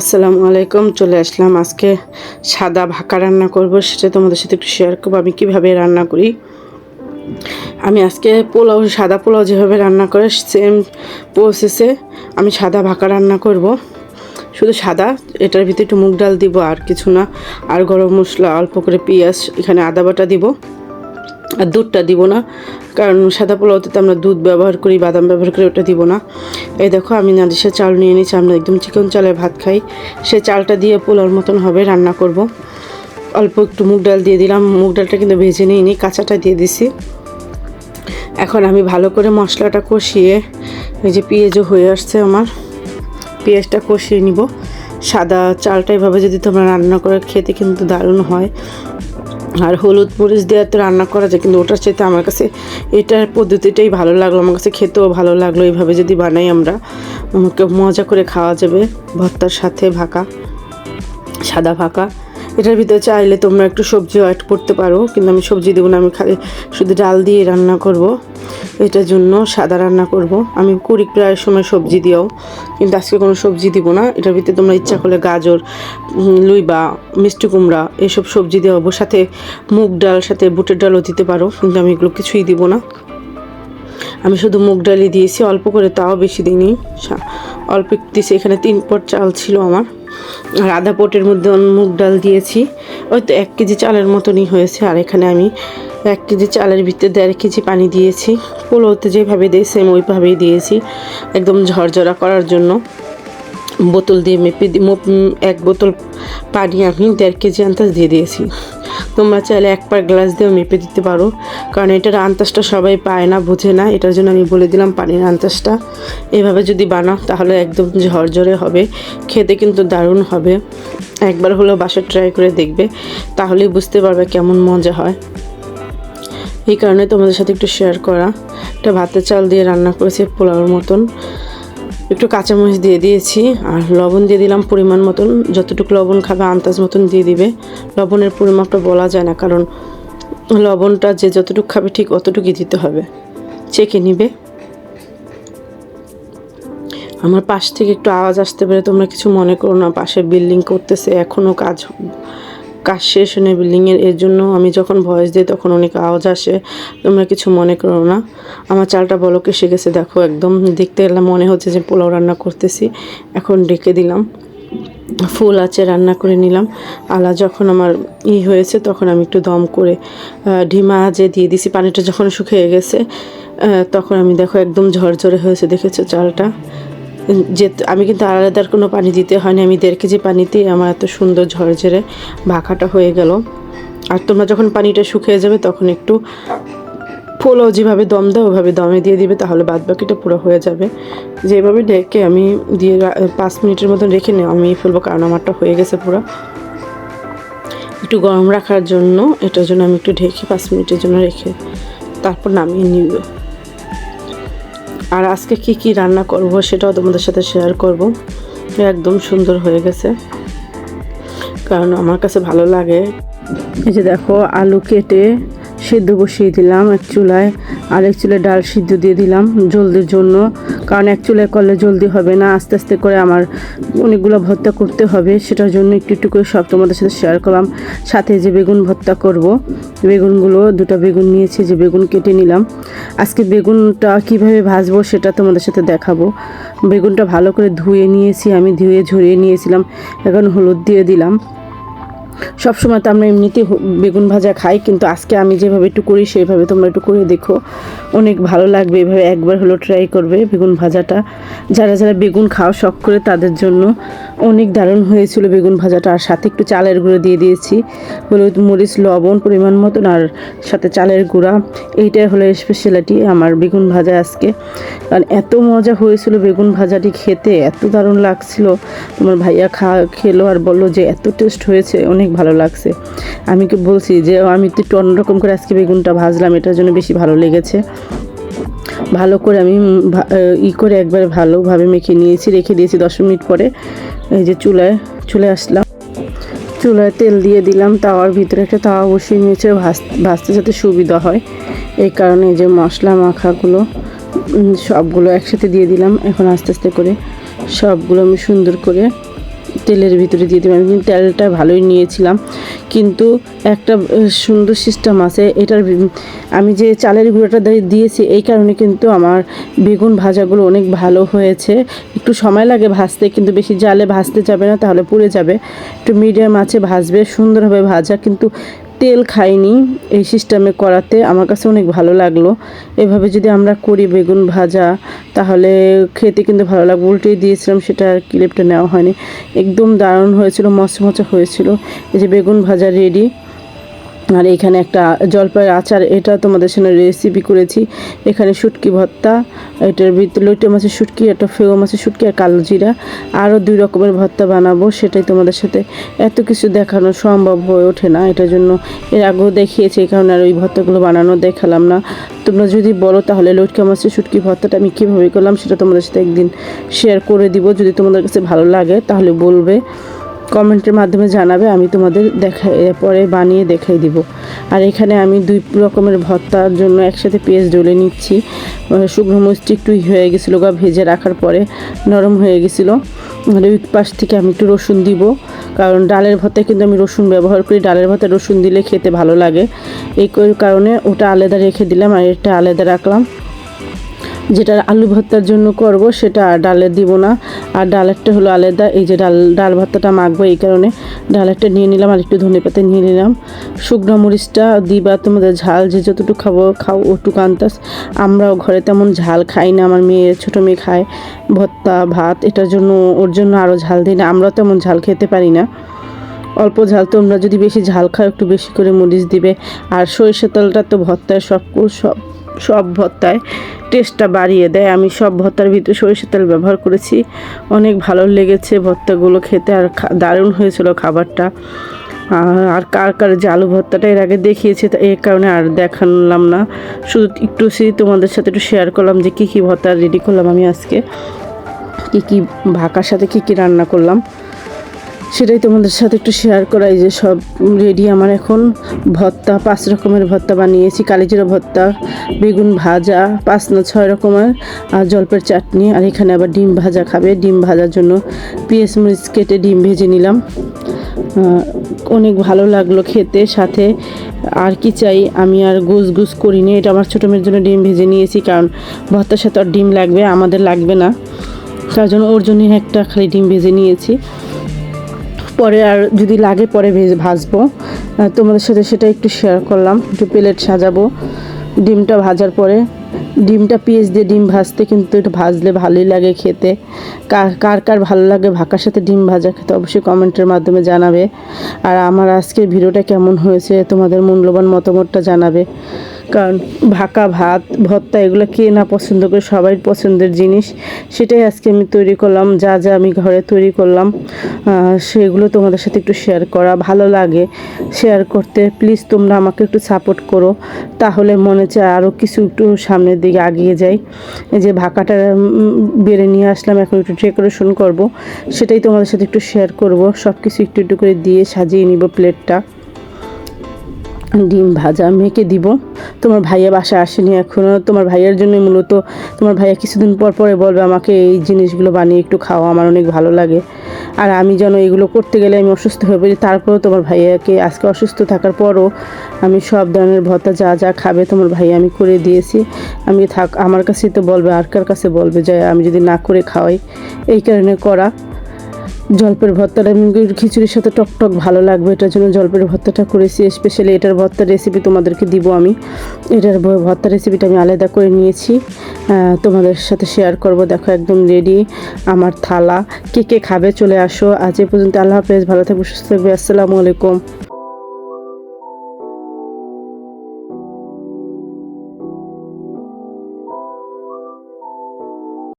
আসসালামু আলাইকুম, চলে আসলাম আজকে সাদা ভাকা রান্না করব, সেটা তোমাদের সাথে একটু শেয়ার করব, আমি কীভাবে রান্না করি। আমি আজকে পোলাও, সাদা পোলাও যেভাবে রান্না করে সেম প্রসেসে আমি সাদা ভাকা রান্না করব। শুধু সাদা, এটার ভিতরে একটু মুগ ডাল দিব আর কিছু না, আর গরম মশলা, অল্প করে পেঁয়াজ, এখানে আদা বাটা দিব। আর দুধটা দিব না, কারণ সাদা পোলাওতে তো আমরা দুধ ব্যবহার করি, বাদাম ব্যবহার করি, ওটা দিব না। এই দেখো, আমি নাদিসের চাল নিয়ে নিয়েছি, আমরা একদম চিকন চালে ভাত খাই। সে চালটা দিয়ে পোলাওর মতন হবে, রান্না করব। অল্প একটু মুগ ডাল দিয়ে দিলাম, মুগ ডালটা কিন্তু ভেজে নিয়ে নিই কাঁচাটা দিয়ে দিছি। এখন আমি ভালো করে মশলাটা কষিয়ে, এই যে পেঁয়াজও হয়ে আসছে আমার, পেঁয়াজটা কষিয়ে নিব। সাদা চালটা এভাবে যদি তোমরা রান্না করে খেতে কিন্তু দারুণ হয়। আর হলুদ মরিচ দেওয়া তো রান্না করা যায়, কিন্তু ওটার চাইতে আমার কাছে এটার পদ্ধতিটাই ভালো লাগল। আমার কাছে খেতেও ভালো লাগল এইভাবে যদি বানাই আমরা। মজা করে খাওয়া যাবে, ভর্তার সাথে ভাকা, সাদা ভাকা। এটার ভিতরে চাইলে তোমরা একটু সবজিও অ্যাড করতে পারো। কিন্তু আমি সবজি দেবো না, আমি খালি শুধু ডাল দিয়ে রান্না করব। এটার জন্য সাদা রান্না করব। আমি করি প্রায় সময় সবজি দিয়েও, কিন্তু আজকে কোনো সবজি দিব না। এটার ভিতরে তোমরা ইচ্ছা করলে গাজর লুই বা মিষ্টি কুমড়া, এসব সবজি দেওয়া সাথে মুগ ডাল, সাথে বুটের ডালও দিতে পারো, কিন্তু আমি এগুলো কিছুই দিব না। আমি শুধু মুগ ডালই দিয়েছি, অল্প করে তাও বেশি দিইনি। অল্প দিয়েছি, এখানে তিন পট চাল ছিল আমার। আর আধা পটের মধ্যে মুগ ডাল দিয়েছি। ওই তো এক কেজি চালের মতনই হয়েছে, আর এখানে আমি এক কেজি চালের ভিতরে দেড় কেজি পানি দিয়েছি। পোলোতে যেভাবে দিই সেম ওইভাবেই দিয়েছি, একদম ঝরঝরা করার জন্য। বোতল দিয়ে মেপে এক বোতল পানি আমি দেড় কেজি আন্তাজ দিয়ে দিয়েছি। তোমরা চাইলে এক পার গ্লাস দিয়েও মেপে দিতে পারো, কারণ এটার আন্তাজটা সবাই পায় না, বোঝে না। এটার জন্য আমি বলে দিলাম পানির আন্তাজটা এভাবে যদি বানাও, তাহলে একদম ঝরঝরে হবে। খেতে কিন্তু দারুণ হবে। একবার হলেও বাসায় ট্রাই করে দেখবে, তাহলেই বুঝতে পারবে কেমন মজা হয়। এই কারণে তোমাদের সাথে একটু শেয়ার করা। এটা ভাতের চাল দিয়ে রান্না করেছি পোলাওর মতন। একটু কাঁচামরিচ দিয়ে দিয়েছি, আর লবণ দিয়ে দিলাম পরিমাণ মতন। যতটুকু লবণ খাবে, আন্দাজ মতন দিয়ে দিবে। লবণের পরিমাপটা বলা যায় না, কারণ লবণটা যে যতটুকু খাবে, ঠিক অতটুকুই দিতে হবে। চেকে নিবে। আমার পাশ থেকে একটু আওয়াজ আসতে পারে, তোমরা কিছু মনে করো না, পাশে বিল্ডিং করতেছে এখনও কাজ কাজ শেষ হয়নি বিল্ডিংয়ের, এর জন্য আমি যখন ভয়েস দিই তখন অনেক আওয়াজ আসে। তোমরা কিছু মনে করো না। আমার চালটা বলকে এসে গেছে, দেখো একদম দেখতে গেলে মনে হচ্ছে যে পোলাও রান্না করতেছি। এখন ডেকে দিলাম। ফুল আছে, রান্না করে নিলাম। আলা যখন আমার ই হয়েছে তখন আমি একটু দম করে ঢিমা যে দিয়ে দিছি, পানিটা যখন শুকিয়ে গেছে তখন আমি দেখো একদম ঝরঝরে হয়েছে, দেখেছ চালটা? যে আমি কিন্তু আলাদা আর কোনো পানি দিতে হয়নি। আমি দেড় কেজি পানিতেই আমার এত সুন্দর ঝরঝরে ভাকাটা হয়ে গেল। আর তোমরা যখন পানিটা শুকিয়ে যাবে তখন একটু পোলাও যেভাবে দম দাও, ওভাবে দমে দিয়ে দিবে, তাহলে বাদ বাকিটা পুরো হয়ে যাবে। যেভাবে ঢেকে আমি দিয়ে পাঁচ মিনিটের মতন রেখে নিই আমি ফেলব, কারণ আমারটা হয়ে গেছে পুরো। একটু গরম রাখার জন্য, এটার জন্য আমি একটু ঢেকে পাঁচ মিনিটের জন্য রেখে তারপর নামিয়ে নিব। আর আজকে কি কি রান্না করব সেটাও তোমাদের সাথে শেয়ার করব। একদম সুন্দর হয়ে গেছে। কারণ আমার কাছে ভালো লাগে। এই যে দেখো, আলু কেটে সিদ্ধ বসিয়ে দিলাম এক চুলায়, আর এক চুলায় ডাল সিদ্ধ দিয়ে দিলাম জলদির জন্য, কারণ এক চুলায় করলে জলদি হবে না। আস্তে আস্তে করে আমার অনেকগুলো ভর্তা করতে হবে, সেটার জন্য একটু একটু করে সব তোমাদের সাথে শেয়ার করলাম। সাথে যে বেগুন ভর্তা করব, বেগুনগুলো, দুটো বেগুন নিয়েছি, যে বেগুন কেটে নিলাম। আজকে বেগুনটা কীভাবে ভাজবো সেটা তোমাদের সাথে দেখাবো। বেগুনটা ভালো করে ধুয়ে নিয়েছি, আমি ধুয়ে ঝরিয়ে নিয়েছিলাম, এখন হলুদ দিয়ে দিলাম। সব সময় তো আমরা এমনিতে বেগুন ভাজা খাই, কিন্তু আজকে আমি যেভাবে একটু করি, সেইভাবে তোমরা একটু করে দেখো। অনেক ভালো লাগবে এভাবে একবার হলো ট্রাই করবে বেগুন ভাজাটা। যারা যারা বেগুন খাওয়া শখ করে তাদের জন্য অনেক দারুণ হয়েছিল বেগুন ভাজাটা। আর সাথে একটু চালের গুঁড়ো দিয়ে দিয়েছি। হলুদ, মরিচ, লবণ পরিমাণ মতন, আর সাথে চালের গুঁড়া। এইটাই হলো স্পেশালিটি আমার বেগুন ভাজা আজকে। কারণ এত মজা হয়েছিল বেগুন ভাজাটি খেতে, এত দারুণ লাগছিল। তোমার ভাইয়া খা, খেলো আর বলল যে এত টেস্ট হয়েছে, অনেক ভালো লাগছে। আমি কি বলছি যে, আমি তো একটু অন্যরকম করে আজকে বেগুনটা ভাজলাম, এটার জন্য বেশি ভালো লেগেছে। ভালো করে আমি ই করে একবার ভালোভাবে মেখে নিয়েছি, রেখে দিয়েছি দশ মিনিট পরে। এই যে চুলায় চলে আসলাম। চুলায় তেল দিয়ে দিলাম, তাওয়ার ভিতরে একটা তাওয়া বসিয়ে নিয়েছে, ভাজ, ভাজতে যাতে সুবিধা হয়। এই কারণে যে মশলা মাখাগুলো সবগুলো একসাথে দিয়ে দিলাম। এখন আস্তে আস্তে করে সবগুলো আমি সুন্দর করে তেলের ভিতরে দিয়ে দেবেন আমি তেলটা ভালোই নিয়েছিলাম। কিন্তু একটা সুন্দর সিস্টেম আছে। এটার আমি যে চালের গুঁড়োটা দিয়েছি, এই কারণে কিন্তু আমার বেগুন ভাজাগুলো অনেক ভালো হয়েছে। একটু সময় লাগে ভাজতে, কিন্তু বেশি জালে ভাজতে যাবে না, তাহলে পুড়ে যাবে। একটু মিডিয়াম আছে, ভাজবে, সুন্দরভাবে ভাজা। কিন্তু তেল খাইনি এই সিস্টেমে করাতে। আমার কাছে অনেক ভালো লাগল। এভাবে যদি আমরা করি বেগুন ভাজা, তাহলে খেতে কিন্তু ভালো লাগবে। উল্টেই দিয়েছিলাম, সেটা আর ক্লিপটা নেওয়া হয়নি। একদম দারুণ হয়েছিল, মচমচা হয়েছিল। এই যে বেগুন ভাজা রেডি আর এখানে একটা জলপাইয়ের আচার, এটা তোমাদের সামনে রেসিপি করেছি। এখানে শুটকি ভর্তা, এটার ভিতরে লইটে মাছের শুটকি, একটা ফেগো মাছের শুটকি আর কালো জিরা। আরও দুই রকমের ভর্তা বানাবো, সেটাই তোমাদের সাথে। এত কিছু দেখানো সম্ভব হয়ে ওঠে না, এটার জন্য। এর আগেও দেখিয়েছি এই কারণে আর ওই ভর্তাগুলো বানানো দেখালাম না। তোমরা যদি বলো তাহলে লটকা মাছের শুটকি ভর্তাটা আমি কীভাবে করলাম, সেটা তোমাদের সাথে একদিন শেয়ার করে দিব। যদি তোমাদের কাছে ভালো লাগে তাহলে বলবে। কমেন্টের মাধ্যমে জানাবে, আমি তোমাদের দেখা পরে বানিয়ে দেখাই দিব। আর এখানে আমি দুই রকমের ভর্তার জন্য একসাথে পেঁয়াজ ডলে নিচ্ছি। শুকনো মরিচটি একটু হয়ে গেছিল বা ভেজে রাখার পরে নরম হয়ে গেছিল। ওই পাশ থেকে আমি একটু রসুন দিব, কারণ ডালের ভর্তায় কিন্তু আমি রসুন ব্যবহার করি। ডালের ভর্তায় রসুন দিলে খেতে ভালো লাগে। এই কর- কারণে ওটা আলাদা রেখে দিলাম, আর এটা আলাদা রাখলাম। যেটা আলু ভর্তার জন্য করব, সেটা ডালে দিব না। আর ডালেরটা হলো আলাদা, এই যে ডাল ডাল ভর্তাটা মাখবো এই কারণে। ডালেরটা নিয়ে নিলাম আর একটু ধনে পাতা নিয়ে নিলাম। শুকনো মরিচটা দিবা, তোমাদের ঝাল যে যতটুকু খাব, খাও, ওটুকু আনতাস। আমরাও ঘরে তেমন ঝাল খাই না, আমার মেয়ে, ছোটো মেয়ে খায় ভর্তা, ভাত, এটার জন্য, ওর জন্য আরও ঝাল দিই না, আমরাও তেমন ঝাল খেতে পারি না। অল্প ঝাল তোমরা যদি বেশি ঝাল খাও, একটু বেশি করে মরিচ দিবে। আর সরিষা তেলটা তো ভর্তায় সব সব সব ভর্তায় টেস্টটা বাড়িয়ে দেয়। আমি সব ভর্তার ভিতরে সরিষা তেল ব্যবহার করেছি। অনেক ভালো লেগেছে ভর্তাগুলো খেতে। আর দারুণ হয়েছিল খাবারটা। আর- কার কার যে আলু ভর্তাটা এর আগে দেখিয়েছে এই কারণে আর দেখালাম না। শুধু একটু সে তোমাদের সাথে একটু শেয়ার করলাম যে কী কী ভর্তা রেডি করলাম আমি আজকে। কী কী ভাকার সাথে কী কী রান্না করলাম। সেটাই তোমাদের সাথে একটু শেয়ার করাই যে সব রেডি আমার এখন। ভর্তা, পাঁচ রকমের ভর্তা বানিয়েছি। কালিজিরা ভর্তা, বেগুন ভাজা, পাঁচ না ছয় রকমের, আর জলপের চাটনি, আর এখানে আবার ডিম ভাজা খাবে। ডিম ভাজার জন্য পেঁয়াজ মরিচ কেটে ডিম ভেজে নিলাম। অনেক ভালো লাগল খেতে। সাথে আর কি চাই আমি আর গুছ গুছ করিনি। এটা আমার ছোটো মেয়ের জন্য ডিম ভেজে নিয়েছি, কারণ ভর্তার সাথে আর ডিম লাগবে, আমাদের লাগবে না। তার জন্য ওর জন্য একটা খালি ডিম ভেজে নিয়েছি। পরে আর যদি লাগে পরে ভেজে ভাজবো। তোমাদের সাথে সেটা একটু শেয়ার করলাম। একটু প্লেট সাজাবো। ডিমটা ভাজার পরে ডিমটা পেঁয়াজ দিয়ে ডিম ভাজতে কিন্তু এটা ভাজলে ভালোই লাগে খেতে। কার কার ভালো লাগে ভাকার সাথে ডিম ভাজা খেতে অবশ্যই কমেন্টের মাধ্যমে জানাবে। আর আমার আজকের ভিডিওটা কেমন হয়েছে, তোমাদের মূল্যবান মতামতটা জানাবে। কারণ ভাকা, ভাত ভর্তা এগুলো কে না পছন্দ করে সবাই পছন্দের জিনিস। সেটাই আজকে আমি তৈরি করলাম, যা যা আমি ঘরে তৈরি করলাম। সেগুলো তোমাদের সাথে একটু শেয়ার করা, ভালো লাগে। শেয়ার করতে প্লিজ তোমরা আমাকে একটু সাপোর্ট করো, তাহলে মনে চায় আরও কিছু একটু সামনের দিকে আগিয়ে যাই। এই যে ভাকাটা বেড়ে নিয়ে আসলাম, এখন একটু ডেকোরেশন করব। সেটাই তোমাদের সাথে একটু শেয়ার করব সব কিছু একটু একটু করে দিয়ে সাজিয়ে নিব প্লেটটা ডিম ভাজা মেখে দিব। তোমার ভাইয়া বাসা আসেনি এখনও তোমার ভাইয়ার জন্য মূলত তোমার ভাইয়া কিছুদিন পর পরে বলবে আমাকে এই জিনিসগুলো বানিয়ে একটু খাওয়া আমার অনেক ভালো লাগে। আর আমি যেন এগুলো করতে গেলে আমি অসুস্থ হয়ে পড়ি, তারপরেও তোমার ভাইয়াকে আজকে অসুস্থ থাকার পরও আমি সব ধরনের ভর্তা যা যা খাবে তোমার ভাইয়া আমি করে দিয়েছি। আমি থাক, আমার কাছেই তো বলবে, আর কার কাছে বলবে যে আমি যদি না করে খাওয়াই, এই কারণে করা। জলপের ভর্তাটা আমি খিচুড়ির সাথে টকটক টক ভালো লাগবে, এটার জন্য জলপের ভর্তাটা করেছি। স্পেশালি এটার ভর্তার রেসিপি তোমাদেরকে দিব আমি। এটার ভর্তা রেসিপিটা আমি আলাদা করে নিয়েছি। তোমাদের সাথে শেয়ার করব। দেখো, একদম রেডি আমার থালা। কে কে খাবে চলে আসো। আজ এ পর্যন্ত আল্লাহ হাফেজ। ভালো থাকবে, সুস্থ থাকবে। আসসালামু আলাইকুম।